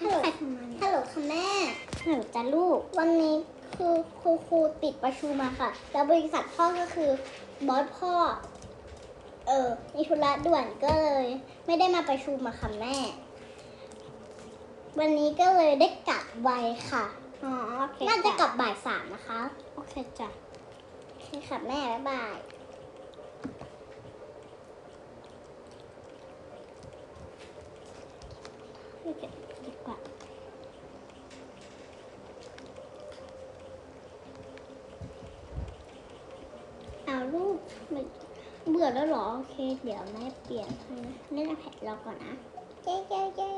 ฮัลโหลฮัลโหลค่ะแม่ฮัลโหลจ้าลูก วันนี้คือครูครูติดประชุมมาค่ะ แล้วบริษัทพ่อก็คือบอสพ่อ เออมีธุระด่วนก็เลย ไม่ได้มาประชุมมาค่ะแม่ วันนี้ก็เลยได้กลับไวค่ะ อ๋อ โอเคน่าจะกลับบ่ายสามนะคะ โอเคจ้ะโอเคค่ะแม่ บ๊ายบาย เคดีกว่าเอาลูกมันเบื่อแล้วเหรอ โอเค เดี๋ยวแม่เปลี่ยนให้นะเล่นแพดเราก่อนนะเย้เย้เย้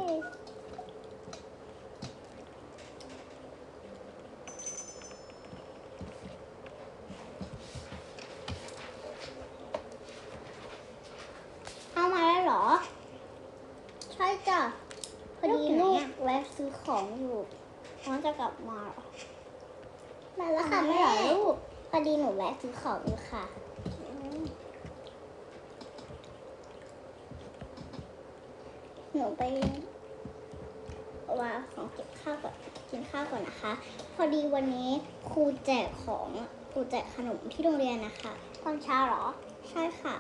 เอามาแล้วเหรอ ใช่จ้ะ พอดีลูกแวะซื้อ ของอยู่น้องจะกลับมาเหรอมาแล้วค่ะแม่ลูกพอดีหนูแวะซื้อของอยู่ค่ะหนูไปวางของเก็บข้าวก่อนกินข้าวก่อนนะคะ พอดีวันนี้ครูแจกของครูแจกขนมที่โรงเรียนนะคะตอนเช้าเหรอ ใช่ค่ะ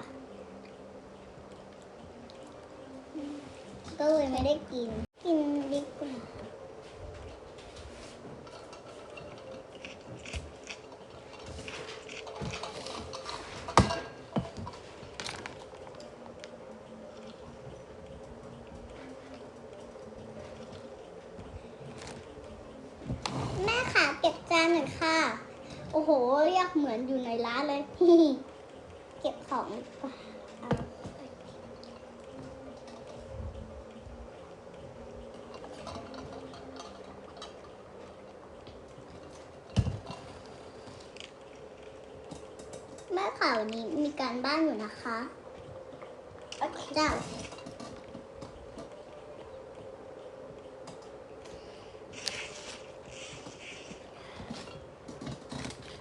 ก็เลยไม่ได้กิน กินดีกว่า ค่ะ เก็บจานหน่อยค่ะ โอ้โหอยากเหมือนอยู่ในร้านเลย เก็บของดีกว่าเอาแม่ข่าวนี้มีการบ้านอยู่นะคะ โอเคจ้า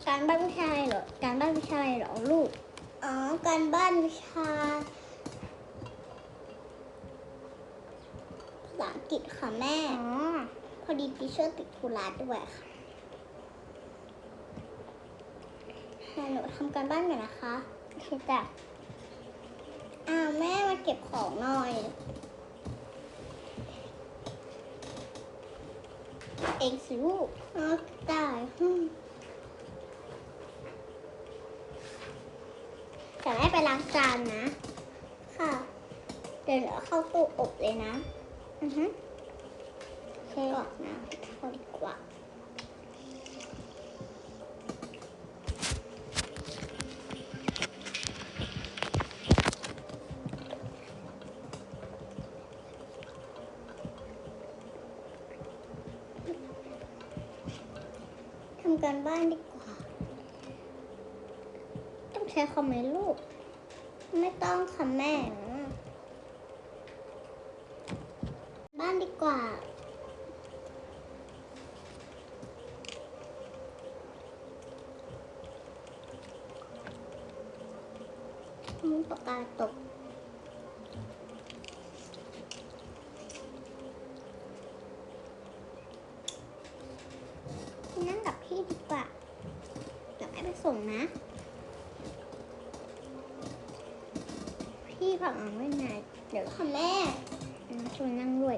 การบ้านวิชาอะไรเหรอ การบ้านวิชาอะไรเหรอลูก อ๋อ การบ้านวิชาภาษาอังกฤษค่ะแม่ อ๋อ พอดีปีเชอร์ติดธุระด้วยค่ะให้หนูทำการบ้านก่อนนะคะโอเคจ้ะอ้าวแม่มาเก็บของหน่อย เองสิลูกอ๋อได้อืมแต่แม่ ไปล้างจานนะ ค่ะ เดี๋ยวเอาเข้าตู้อบเลยนะ อือฮึโอเคก่อนนะเข้าดีกว่าทำการบ้านดีกว่า ต้องใช้คอมเมนต์ลูก ไม่ต้องค่ะแม่ บ้านดีกว่ามุ้ปากกาตกนั่งกับพี่ดีกว่า เดี๋ยวแม่ไปส่งนะ พี่ผักอ่างไม่นานเดี๋ยวค่ะแม่ชวนนั่งด้วย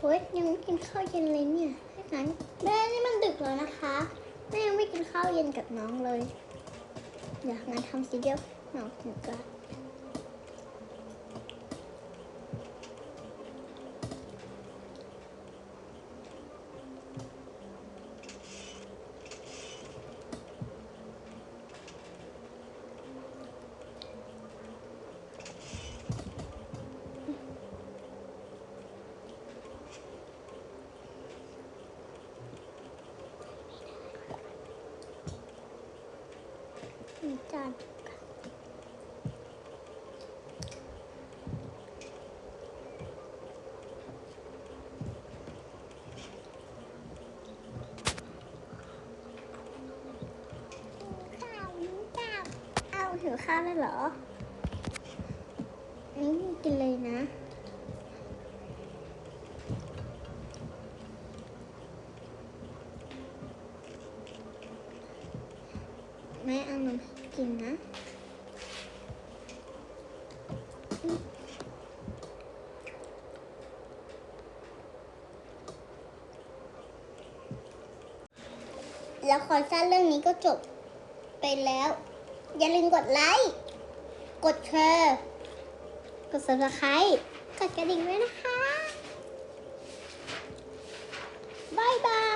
โอ๊ยยังไม่กินข้าวเย็นเลยเนี่ยงั้นแม่นี่มันดึกแล้วนะคะ แม่ยังไม่กินข้าวเย็นกับน้องเลย เดี๋ยวงั้นทำซีเรียลน้องกินก่อน จานหิวข้าวได้เหรอ นี่กินเลยนะ แม่เอานมกินนะล้วคอนเสิร์เรื่องนี้ก็จบไปแล้ว อย่าลืมกดไลค์ กดแชร์ กด subscribe กดกระดิ่งไว้นะคะ บายบาย